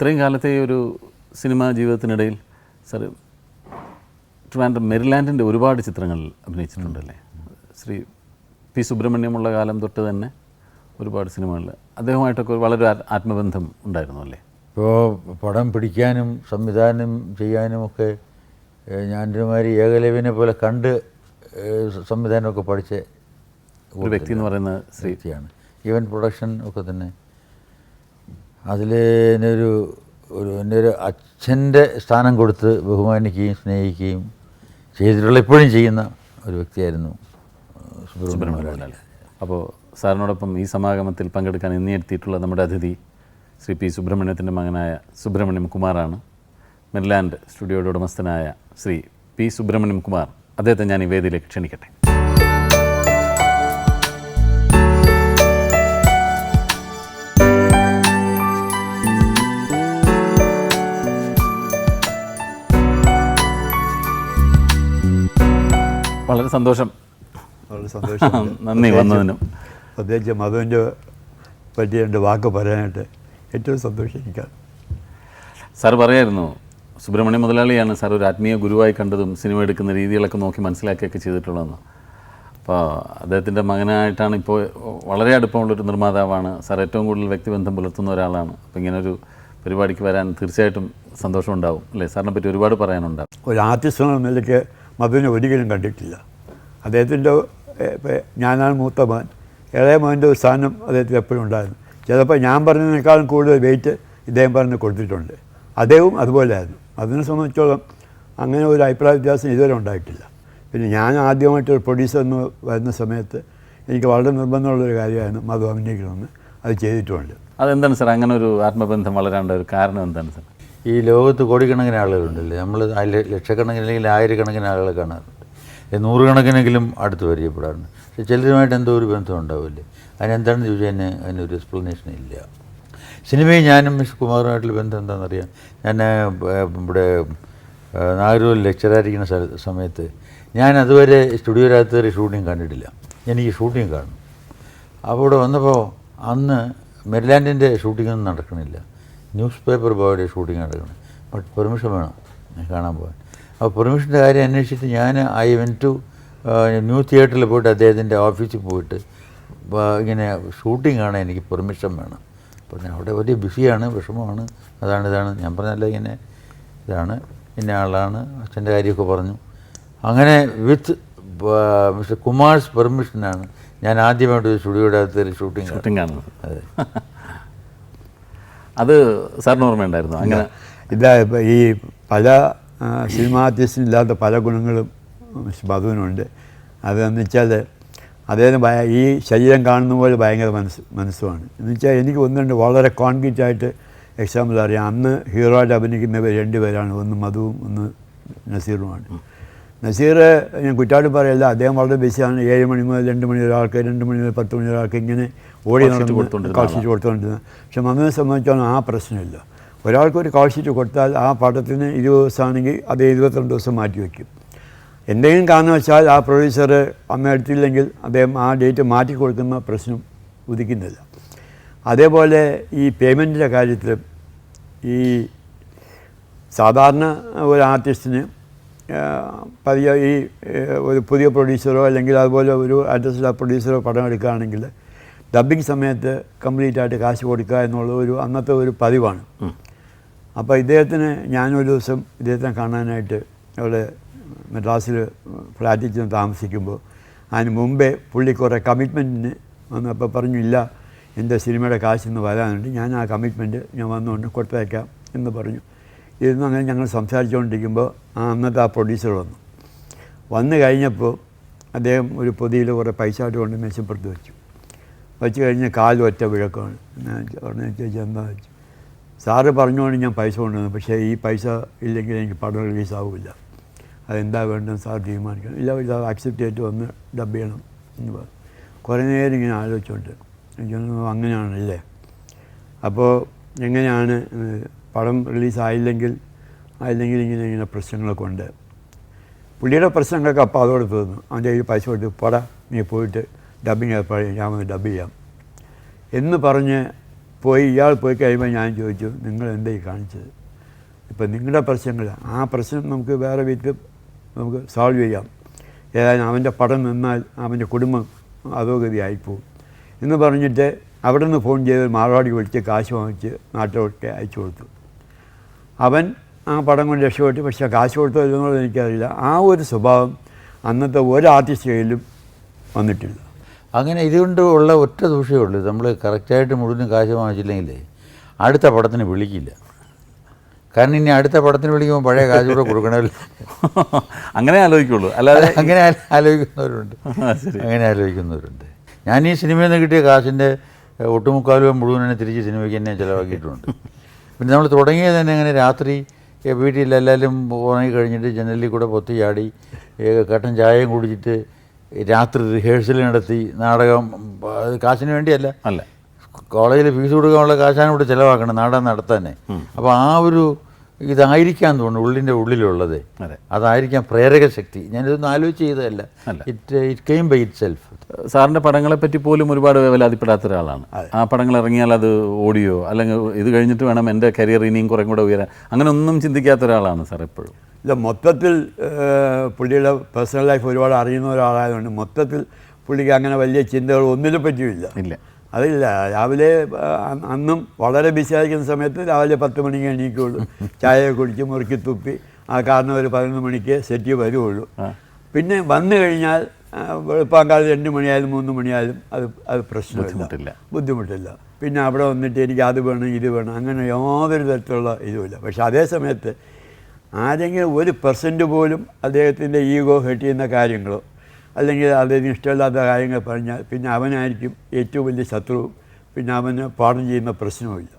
ഇത്രയും കാലത്തെ ഒരു സിനിമാ ജീവിതത്തിനിടയിൽ സാർ ട്രിവാൻഡ്രം മെരിലാൻഡിന്റെ ഒരുപാട് ചിത്രങ്ങളിൽ അഭിനയിച്ചിട്ടുണ്ടല്ലേ? ശ്രീ പി സുബ്രഹ്മണ്യമുള്ള കാലം തൊട്ട് തന്നെ ഒരുപാട് സിനിമകളിൽ അദ്ദേഹമായിട്ടൊക്കെ വളരെ ആത്മബന്ധം ഉണ്ടായിരുന്നു അല്ലേ? ഇപ്പോൾ പടം പിടിക്കാനും സംവിധാനം ചെയ്യാനും ഒക്കെ ഏഹ്, ഞാൻ ഒരുമാതിരി ഏകലവ്യനെ പോലെ കണ്ട് സംവിധാനമൊക്കെ പഠിച്ച ഒരു വ്യക്തി എന്ന് പറയുന്ന ശ്രീ വ്യക്തിയാണ്. ഈവൻ പ്രൊഡക്ഷൻ ഒക്കെ തന്നെ അതിൽ എന്നൊരു ഒരു എന്റെ ഒരു അച്ഛന്റെ സ്ഥാനം കൊടുത്ത് ബഹുമാനിക്കുകയും സ്നേഹിക്കുകയും ചെയ്തിട്ടുള്ള ഇപ്പോഴും ചെയ്യുന്ന ഒരു വ്യക്തിയായിരുന്നു സുബ്രഹ്മണ്യം അപ്പോൾ സാറിനോടൊപ്പം ഈ സമാഗമത്തിൽ പങ്കെടുക്കാൻ എത്തിയിട്ടുള്ള നമ്മുടെ അതിഥി ശ്രീ പി സുബ്രഹ്മണ്യത്തിന്റെ മകനായ സുബ്രഹ്മണ്യം കുമാറാണ്. മെർലാൻഡ് സ്റ്റുഡിയോയുടെ ഉടമസ്ഥനായ ശ്രീ പി സുബ്രഹ്മണ്യം കുമാർ. അദ്ദേഹത്തെ ഞാൻ ഈ വേദിയിലേക്ക് ക്ഷണിക്കട്ടെ. വളരെ സന്തോഷം. വളരെ സന്തോഷം. നന്ദി വന്നതിനും. പ്രത്യേകിച്ച് മധുവിന്റെ പറ്റി രണ്ട് വാക്ക് പറയാനായിട്ട് ഏറ്റവും സന്തോഷം എനിക്കാണ്. സാർ പറയായിരുന്നു സുബ്രഹ്മണ്യ മുതലാളിയാണ് സാർ ഒരു ആത്മീയ ഗുരുവായി കണ്ടതും സിനിമ എടുക്കുന്ന രീതികളൊക്കെ നോക്കി മനസ്സിലാക്കിയൊക്കെ ചെയ്തിട്ടുള്ളതെന്ന്. അപ്പോൾ അദ്ദേഹത്തിന്റെ മകനായിട്ടാണ് ഇപ്പോൾ വളരെ അടുപ്പമുള്ളൊരു നിർമ്മാതാവാണ്. സാർ ഏറ്റവും കൂടുതൽ വ്യക്തിബന്ധം പുലർത്തുന്ന ഒരാളാണ്. അപ്പോൾ ഇങ്ങനെ ഒരു പരിപാടിക്ക് വരാൻ തീർച്ചയായിട്ടും സന്തോഷമുണ്ടാവും. അല്ലേ? സാറിനെ പറ്റി ഒരുപാട് പറയാനുണ്ടാവും ഒരു ആർട്ടിസ്റ്റ് എന്ന നിലയ്ക്ക് മധുവിനെ ഒരിക്കലും കണ്ടിട്ടില്ല. അദ്ദേഹത്തിന്റെ ഞാനാണ് മൂത്ത മകൻ. ഇളയ മകന്റെ ഒരു സ്ഥാനം അദ്ദേഹത്തിന് എപ്പോഴും ഉണ്ടായിരുന്നു. ചിലപ്പോൾ ഞാൻ പറഞ്ഞതിനേക്കാളും കൂടുതൽ വെയിറ്റ് ഇദ്ദേഹം പറഞ്ഞ് കൊടുത്തിട്ടുണ്ട്. അദ്ദേഹവും അതുപോലെയായിരുന്നു. അതിനെ സംബന്ധിച്ചോളം അങ്ങനെ ഒരു അഭിപ്രായ വ്യത്യാസം ഇതുവരെ ഉണ്ടായിട്ടില്ല. പിന്നെ ഞാൻ ആദ്യമായിട്ട് ഒരു പ്രൊഡ്യൂസർ എന്ന് വരുന്ന സമയത്ത് എനിക്ക് വളരെ നിർബന്ധമുള്ളൊരു കാര്യമായിരുന്നു മധു അഭിനയിക്കണമെന്ന്. അത് ചെയ്തിട്ടുണ്ട്. അതെന്താണ് സാർ? അങ്ങനെ ഒരു ആത്മബന്ധം വളരാണ്ട ഒരു കാരണം എന്താണ് സാർ? ഈ ലോകത്ത് കോടിക്കണക്കിന് ആളുകളുണ്ടല്ലേ? നമ്മൾ ലക്ഷക്കണക്കിന് അല്ലെങ്കിൽ ആയിരക്കണക്കിന് ആളുകളെ കാണാറുണ്ട്. ഏ, നൂറുകണക്കിനെങ്കിലും അടുത്ത് പരിചയപ്പെടാറുണ്ട്. പക്ഷെ ചിലരുമായിട്ട് എന്തോ ഒരു ബന്ധം ഉണ്ടാവില്ലേ? അതിനെന്താണെന്ന് ചോദിച്ചാൽ അതിന് അതിനൊരു എക്സ്പ്ലനേഷൻ ഇല്ല. സിനിമയും ഞാനും മിസ് കുമാറുമായിട്ടുള്ള ബന്ധം എന്താണെന്നറിയാം? ഞാൻ ഇവിടെ നാഗരൂരിൽ ലെക്ചറായിരിക്കുന്ന സമയത്ത് ഞാൻ അതുവരെ സ്റ്റുഡിയോയിനകത്ത് കയറി ഷൂട്ടിംഗ് കണ്ടിട്ടില്ല. എനിക്ക് ഷൂട്ടിംഗ് കാണും അപ്പോൾ ഇവിടെ വന്നപ്പോൾ അന്ന് മെരിലാൻഡിന്റെ ഷൂട്ടിംഗ് ഒന്നും നടക്കണില്ല. ന്യൂസ് പേപ്പർ ബോയുടെ ഷൂട്ടിംഗ് നടക്കണം. ബട്ട് പെർമിഷൻ വേണം കാണാൻ പോകാൻ അപ്പോൾ പെർമിഷന്റെ കാര്യം അന്വേഷിച്ചിട്ട് ഞാൻ ഐ വെൻ ടു ന്യൂ തിയേറ്ററിൽ പോയിട്ട് അദ്ദേഹത്തിന്റെ ഓഫീസിൽ പോയിട്ട് ഇങ്ങനെ ഷൂട്ടിംഗ് ആണ് എനിക്ക് പെർമിഷൻ വേണം. അപ്പോൾ ഞാൻ അവിടെ വലിയ ബിസിയാണ് വിഷമമാണ്. അതാണ് ഇതാണ്. ഞാൻ പറഞ്ഞല്ല ഇങ്ങനെ ഇതാണ്. ഇന്ന ആളാണ്. അച്ഛന്റെ കാര്യമൊക്കെ പറഞ്ഞു. അങ്ങനെ വിത്ത് മിസ്റ്റർ കുമാർസ് പെർമിഷനാണ് ഞാൻ ആദ്യമായിട്ട് ഒരു സ്റ്റുഡിയോയുടെ അകത്ത് ഷൂട്ടിംഗ് ഷൂട്ടിംഗ് ആണ്. അതെ. അത് സാറിന് ഓർമ്മയുണ്ടായിരുന്നു? അങ്ങനെ. ഇതാ ഈ പല സിനിമാ ആർട്ടിസ്റ്റിന് ഇല്ലാത്ത പല ഗുണങ്ങളും മധുവിനുണ്ട് അതെന്ന് വെച്ചാൽ അദ്ദേഹം ഈ ശരീരം കാണുന്ന പോലെ ഭയങ്കര മനസ്സ് മനസ്സുമാണ്. എന്ന് വെച്ചാൽ എനിക്ക് ഒന്നുണ്ട് വളരെ കോൺക്രീറ്റ് ആയിട്ട് എക്സാമ്പിൾ അറിയാം. അന്ന് ഹീറോ ആയിട്ട് അഭിനയിക്കുന്നവർ രണ്ടുപേരാണ് ഒന്ന് മധുവും ഒന്ന് നസീറുമാണ്. നസീർ ഞാൻ കുറ്റാട്ട് പറയല്ല അദ്ദേഹം വളരെ ബിസിയാണ് ഏഴ് മണി മുതൽ രണ്ട് മണി ഒരാൾക്ക് രണ്ട് മണി മുതൽ പത്ത് മണി ഒരാൾക്ക് ഇങ്ങനെ ഓടി നടന്നു കൊടുത്തുകൊണ്ടിരുന്ന കൊടുത്തുകൊണ്ടിരുന്നത് പക്ഷെ മധുവിനെ സംബന്ധിച്ചോളം ആ പ്രശ്നമില്ല. ഒരാൾക്ക് ഒരു കൊടുത്താൽ ആ പടത്തിന് ഇരുപത് ദിവസമാണെങ്കിൽ അത് ഇരുപത്തിരണ്ട് ദിവസം മാറ്റി വയ്ക്കും. എന്തെങ്കിലും കാരണം വെച്ചാൽ ആ പ്രൊഡ്യൂസർ അമ്മ എടുത്തില്ലെങ്കിൽ അദ്ദേഹം ആ ഡേറ്റ് മാറ്റി കൊടുക്കുന്ന പ്രശ്നം ഉദിക്കുന്നില്ല. അതേപോലെ ഈ പേയ്മെന്റിന്റെ കാര്യത്തിൽ ഈ സാധാരണ ഒരു ആർട്ടിസ്റ്റിന് പതിയ ഈ ഒരു പുതിയ പ്രൊഡ്യൂസറോ അല്ലെങ്കിൽ അതുപോലെ ഒരു അഡ്രസ്സിലെ പ്രൊഡ്യൂസറോ പടം എടുക്കുകയാണെങ്കിൽ ഡബിങ് സമയത്ത് കംപ്ലീറ്റ് ആയിട്ട് കാശ് കൊടുക്കുക എന്നുള്ള ഒരു അന്നത്തെ ഒരു പതിവാണ്. അപ്പോൾ ഇദ്ദേഹത്തിന് ഞാനൊരു ദിവസം ഇദ്ദേഹത്തിനെ കാണാനായിട്ട് അവിടെ മദ്രാസിൽ ഫ്ലാറ്റിൽ ചെന്ന് താമസിക്കുമ്പോൾ അതിന് മുമ്പേ പുള്ളി കുറേ കമ്മിറ്റ്മെന്റിന് വന്നപ്പോൾ പറഞ്ഞു ഇല്ല എന്റെ സിനിമയുടെ കാശ് ഇന്ന് വരാനുണ്ട്. ഞാൻ ആ കമ്മിറ്റ്മെന്റ് ഞാൻ വന്നുകൊണ്ട് കൊടുത്തേക്കാം എന്ന് പറഞ്ഞു. ഇരുന്ന് അങ്ങനെ ഞങ്ങൾ സംസാരിച്ചുകൊണ്ടിരിക്കുമ്പോൾ ആ അന്നത്തെ ആ പ്രൊഡ്യൂസർ വന്നു. വന്നു കഴിഞ്ഞപ്പോൾ അദ്ദേഹം ഒരു പൊതിയിൽ കുറേ പൈസ ആയിട്ട് കൊണ്ട് മെച്ചപ്പെടുത്തി വെച്ചു. വെച്ച് കഴിഞ്ഞ് കാലും ഒറ്റ വിഴക്കമാണ് ഞാൻ പറഞ്ഞു ചോദിച്ചാൽ എന്താ വെച്ചു? സാറ് പറഞ്ഞുകൊണ്ട് ഞാൻ പൈസ കൊണ്ടുവന്നു. പക്ഷേ ഈ പൈസ ഇല്ലെങ്കിൽ എനിക്ക് പടം റിലീസ് ആവില്ല. അതെന്താ വേണ്ടതെന്ന് സാർ തീരുമാനിക്കണം. ഇല്ല ഇത് അക്സെപ്റ്റ് ചെയ്തിട്ട് വന്ന് ഡബ് ചെയ്യണം എന്ന് പറഞ്ഞു. കുറേ നേരം ഇങ്ങനെ ആലോചിച്ചുകൊണ്ട് എനിക്കൊന്നും അങ്ങനെയാണല്ലേ? അപ്പോൾ എങ്ങനെയാണ് പടം റിലീസായില്ലെങ്കിൽ ആയില്ലെങ്കിൽ ഇങ്ങനെ ഇങ്ങനെ പ്രശ്നങ്ങളൊക്കെ ഉണ്ട്. പുള്ളിയുടെ പ്രശ്നങ്ങളൊക്കെ അപ്പോൾ അതോടെ തീർന്നു. അവന്റെ കയ്യിൽ പൈസ കൊടുത്ത് പട നീ പോയിട്ട് ഡബിങ് ഏർപ്പാട് ഞാൻ വന്ന് ഡബ് ചെയ്യാം. എന്ന് പറഞ്ഞ് പോയി ഇയാൾ പോയി കഴിയുമ്പോൾ ഞാൻ ചോദിച്ചു നിങ്ങൾ എന്താ ഈ കാണിച്ചത്? ഇപ്പം നിങ്ങളുടെ പ്രശ്നങ്ങൾ ആ പ്രശ്നം നമുക്ക് വേറെ വീട്ടിൽ നമുക്ക് സോൾവ് ചെയ്യാം. ഏതായാലും അവന്റെ പടം നിന്നാൽ അവന്റെ കുടുംബം അധോഗതിയായിപ്പോവും. എന്ന് പറഞ്ഞിട്ട് അവിടെ നിന്ന് ഫോൺ ചെയ്ത് മാറവാടി വിളിച്ച് കാശ് വാങ്ങിച്ച് നാട്ടിലോട്ട് അയച്ചു കൊടുത്തു. അവൻ ആ പടം കൊണ്ട് രക്ഷപ്പെട്ടു. പക്ഷേ കാശ് കൊടുത്തോ എന്നുള്ളത് എനിക്കറിയില്ല. ആ ഒരു സ്വഭാവം അന്നത്തെ ഒരു ആർട്ടിസ്റ്റ് കയ്യിലും വന്നിട്ടില്ല. അങ്ങനെ ഇതുകൊണ്ട് ഉള്ള ഒറ്റ ദൂഷ്യമേ ഉള്ളൂ. നമ്മൾ കറക്റ്റായിട്ട് മുഴുവൻ കാശ് വാങ്ങിച്ചില്ലെങ്കിൽ അടുത്ത പടത്തിന് വിളിക്കില്ല. കാരണം ഇനി അടുത്ത പടത്തിന് വിളിക്കുമ്പോൾ പഴയ കാശ് കൂടെ കൊടുക്കണമല്ലോ. അങ്ങനെ ആലോചിക്കുള്ളൂ. അല്ലാതെ അങ്ങനെ ആലോചിക്കുന്നവരുണ്ട്. അങ്ങനെ ആലോചിക്കുന്നവരുണ്ട്. ഞാൻ ഈ സിനിമയിൽ നിന്ന് കിട്ടിയ കാശിന്റെ ഒട്ടുമുക്കാലും മുഴുവൻ തന്നെ തിരിച്ച് സിനിമയ്ക്ക് തന്നെ ചിലവാക്കിയിട്ടുണ്ട്. പിന്നെ നമ്മൾ തുടങ്ങിയത് തന്നെ അങ്ങനെ രാത്രി എല്ലാവരും ഉറങ്ങി കഴിഞ്ഞിട്ട് ജനലിൽ കൂടെ പൊത്തി ചാടി കട്ടൻ ചായയും കുടിച്ചിട്ട് രാത്രി റിഹേഴ്സൽ നടത്തി നാടകം കാശിന് വേണ്ടിയല്ല. അല്ല. കോളേജിൽ ഫീസ് കൊടുക്കാനുള്ള കാശാണ് ഇവിടെ ചിലവാക്കണം നാടകം നടത്താനേ. അപ്പോൾ ആ ഒരു ഇതായിരിക്കാൻ തോന്നുന്നു ഉള്ളിന്റെ ഉള്ളിലുള്ളത്. അതെ. അതായിരിക്കാം പ്രേരക ശക്തി ഞാനിതൊന്നും ആലോചിച്ച് ചെയ്തതല്ല. അല്ല. It it came by itself സാറിന്റെ പടങ്ങളെ പറ്റി പോലും ഒരുപാട് വേവലാതിപ്പെടാത്ത ഒരാളാണ്. ആ പടങ്ങൾ ഇറങ്ങിയാൽ അത് ഓടിയോ? അല്ലെങ്കിൽ ഇത് കഴിഞ്ഞിട്ട് വേണം എന്റെ കരിയർ ഇനിയും കുറേ കൂടെ ഉയരാൻ. അങ്ങനെ ഒന്നും ചിന്തിക്കാത്ത ഒരാളാണ് സാർ എപ്പോഴും. ഇല്ല മൊത്തത്തിൽ പുള്ളിയുടെ പേഴ്സണൽ ലൈഫ് ഒരുപാട് അറിയുന്ന ഒരാളായതുകൊണ്ട് മൊത്തത്തിൽ പുള്ളിക്ക് അങ്ങനെ വലിയ ചിന്തകൾ ഒന്നിനെ പറ്റിയില്ല ഇല്ല. അതില്ല. രാവിലെ അന്നും വളരെ ബിസിയായിരിക്കുന്ന സമയത്ത് രാവിലെ പത്ത് മണിക്ക് എണീക്കുള്ളൂ. ചായ കുടിച്ച് മുറുക്കി തുപ്പി. ആ കാരണം ഒരു പതിനൊന്ന് മണിക്ക് സെറ്റ് വരുള്ളൂ. പിന്നെ വന്നു കഴിഞ്ഞാൽ വെളുപ്പാങ്കാലം രണ്ട് മണിയായാലും മൂന്ന് മണിയായാലും അത് അത് പ്രശ്നമില്ല. ബുദ്ധിമുട്ടില്ല. ബുദ്ധിമുട്ടില്ല. പിന്നെ അവിടെ വന്നിട്ട് എനിക്ക് അത് വേണം ഇത് വേണം അങ്ങനെ യാതൊരു തരത്തിലുള്ള ഇതുമില്ല. പക്ഷെ അതേ സമയത്ത് ആരെങ്കിലും ഒരു പെർസെന്റ് പോലും അദ്ദേഹത്തിന്റെ ഈഗോ ഹെട്ട് ചെയ്യുന്ന കാര്യങ്ങളോ അല്ലെങ്കിൽ അദ്ദേഹത്തിന് ഇഷ്ടമില്ലാത്ത കാര്യങ്ങൾ പറഞ്ഞാൽ പിന്നെ അവനായിരിക്കും ഏറ്റവും വലിയ ശത്രുവും. പിന്നെ അവന് പാഠം ചെയ്യുന്ന പ്രശ്നവുമില്ല.